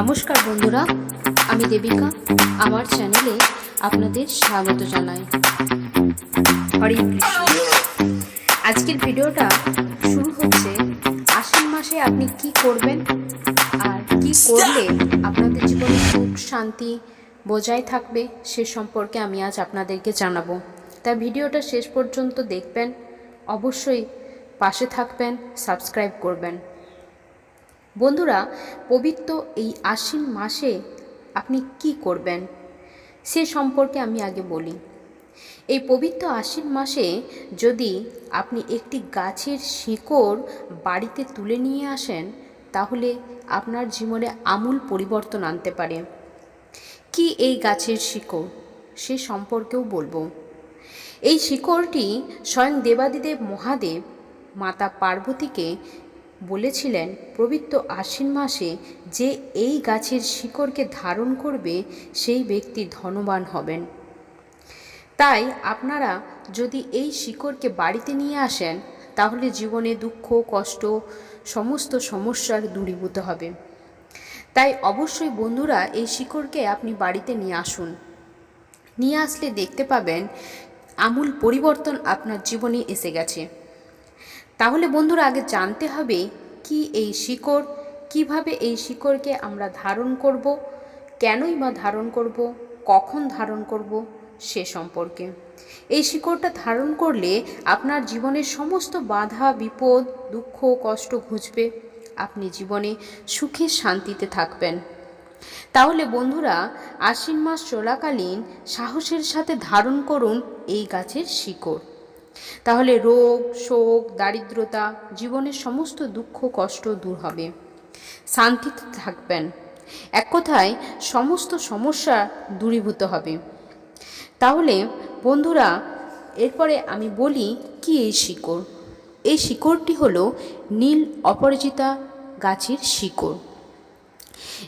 নমস্কার বন্ধুরা, আমি দেবিকা, আমার চ্যানেলে আপনাদের স্বাগত জানাই। হরে আজকের ভিডিওটা শুরু হচ্ছে, আশ্বিন মাসে আপনি কি করবেন আর কি করলে আপনাদের জীবনে সুখ, শান্তি বজায় থাকবে সে সম্পর্কে আমি আজ আপনাদেরকে জানাব। তাই ভিডিওটা শেষ পর্যন্ত দেখবেন, অবশ্যই পাশে থাকবেন, সাবস্ক্রাইব করবেন। বন্ধুরা, পবিত্র এই আশ্বিন মাসে আপনি কি করবেন সে সম্পর্কে আমি আগে বলি। এই পবিত্র আশ্বিন মাসে যদি আপনি একটি গাছের শিকড় বাড়িতে তুলে নিয়ে আসেন, তাহলে আপনার জীবনে আমূল পরিবর্তন আনতে পারে। কি এই গাছের শিকড়? সে সম্পর্কেও বলব। এই শিকড়টি স্বয়ং দেবাদিদেব মহাদেব, মাতা পার্বতীকে বলেছিলেন, পবিত্র আশ্বিন মাসে যে এই গাছের শিকড়কে ধারণ করবে, সেই ব্যক্তি ধনবান হবেন। তাই আপনারা যদি এই শিকড়কে বাড়িতে নিয়ে আসেন, তাহলে জীবনে দুঃখ, কষ্ট, সমস্ত সমস্যার দূরীভূত হবে। তাই অবশ্যই বন্ধুরা, এই শিকড়কে আপনি বাড়িতে নিয়ে আসুন। নিয়ে আসলে দেখতে পাবেন, আমূল পরিবর্তন আপনার জীবনে এসে গেছে। তাহলে বন্ধুরা আগে জানতে হবে কি এই শিকড়, কীভাবে এই শিকড়কে আমরা ধারণ করব, কেনই বা ধারণ করব, কখন ধারণ করব সে সম্পর্কে। এই শিকড়টা ধারণ করলে আপনার জীবনের সমস্ত বাধা, বিপদ, দুঃখ, কষ্ট ঘুচবে। আপনি জীবনে সুখে, শান্তিতে থাকবেন। তাহলে বন্ধুরা আশ্বিন মাস চলাকালীন সাহসের সাথে ধারণ করুন এই গাছের শিকড়। তাহলে রোগ, শোক, দারিদ্রতা, জীবনের সমস্ত দুঃখ, কষ্ট দূর হবে। শান্তিতে থাকবেন। এক কথায় সমস্ত সমস্যা দূরীভূত হবে। তাহলে বন্ধুরা, এরপরে আমি বলি কি এই শিকড়? এই শিকড়টি হলো নীল অপরাজিতা গাছের শিকড়।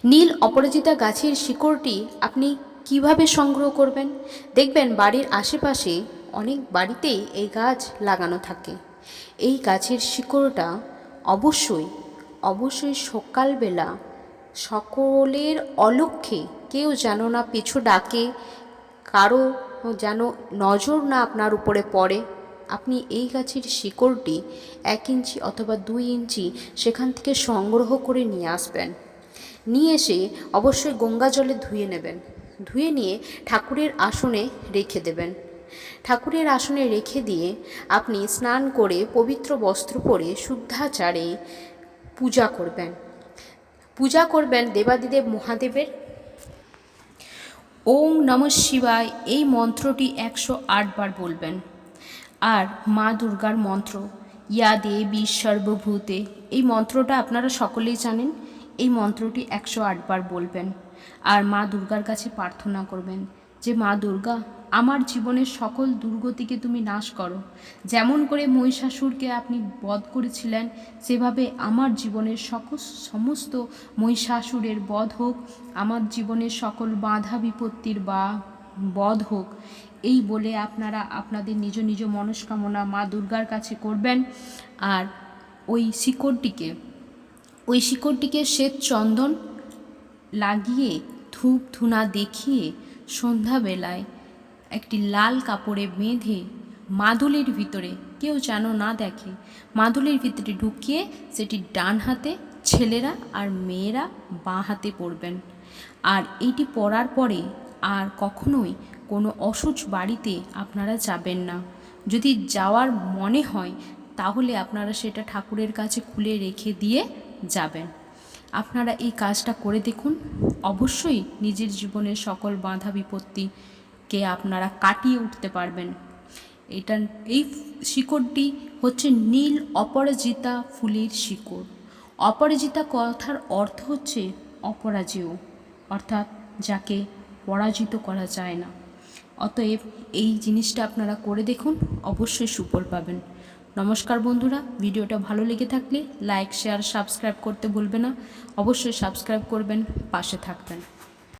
নীল অপরাজিতা গাছের শিকড়টি আপনি কীভাবে সংগ্রহ করবেন? দেখবেন বাড়ির আশেপাশে অনেক বাড়িতেই এই গাছ লাগানো থাকে। এই গাছের শিকড়টা অবশ্যই অবশ্যই সকালবেলা সকলের অলক্ষ্যে কেউ যেন না পিছু ডাকে, কারও যেন নজর না আপনার উপরে পড়ে। আপনি এই গাছের শিকড়টি এক ইঞ্চি অথবা দুই ইঞ্চি সেখান থেকে সংগ্রহ করে নিয়ে আসবেন। নিয়ে এসে অবশ্যই গঙ্গা জলে ধুয়ে নেবেন। ধুয়ে নিয়ে ঠাকুরের আসনে রেখে দেবেন। ঠাকুরের আসনে রেখে দিয়ে আপনি স্নান করে পবিত্র বস্ত্র পরে শুদ্ধাচারে পূজা করবেন। পূজা করবেন দেবাদিদেব মহাদেবের। ওম নম শিবায় এই মন্ত্রটি একশো বার বলবেন। আর মা দুর্গার মন্ত্র, ইয়া দেবী সর্বভূতে, এই মন্ত্রটা আপনারা সকলেই জানেন, এই মন্ত্রটি একশো বার বলবেন। আর মা দুর্গার কাছে প্রার্থনা করবেন যে মা দুর্গা, আমার জীবনের সকল দুর্গতিকে তুমি নাশ করো। যেমন করে মহিষাসুরকে আপনি বধ করেছিলেন, সেভাবে আমার জীবনের সকল, সমস্ত মহিষাসুরের বধ হোক, আমার জীবনের সকল বাধা বিপত্তির বা বধ হোক। এই বলে আপনারা আপনাদের নিজ নিজ মনস্কামনা মা দুর্গার কাছে করবেন। আর ওই শিকড়টিকে ওই শিকড়টিকে শ্বেত চন্দন লাগিয়ে ধূপ ধুনা দেখিয়ে সন্ধ্যাবেলায় একটি লাল কাপড়ে বেঁধে মাদুলির ভিতরে, কেউ যেন না দেখে, মাদুলির ভিতরে ঢুকিয়ে সেটি ডান হাতে ছেলেরা আর মেয়েরা বাঁ হাতে পরবেন। আর এইটি পরার পরে আর কখনোই কোনো অসুচ বাড়িতে আপনারা যাবেন না। যদি যাওয়ার মনে হয়, তাহলে আপনারা সেটা ঠাকুরের কাছে খুলে রেখে দিয়ে যাবেন। আপনারা এই কাজটা করে দেখুন। অবশ্যই নিজের জীবনের সকল বাধা বিপত্তিকে আপনারা কাটিয়ে উঠতে পারবেন। এটা এই শিকড়টি হচ্ছে নীল অপরাজিতা ফুলের শিকড়। অপরাজিতা কথার অর্থ হচ্ছে অপরাজেয়, অর্থাৎ যাকে পরাজিত করা যায় না। অতএব এই জিনিসটা আপনারা করে দেখুন, অবশ্যই সুফল পাবেন। নমস্কার বন্ধুরা, ভিডিওটা ভালো লেগে থাকলে লাইক, শেয়ার, সাবস্ক্রাইব করতে ভুলবে না। অবশ্যই সাবস্ক্রাইব করবেন, পাশে থাকবেন।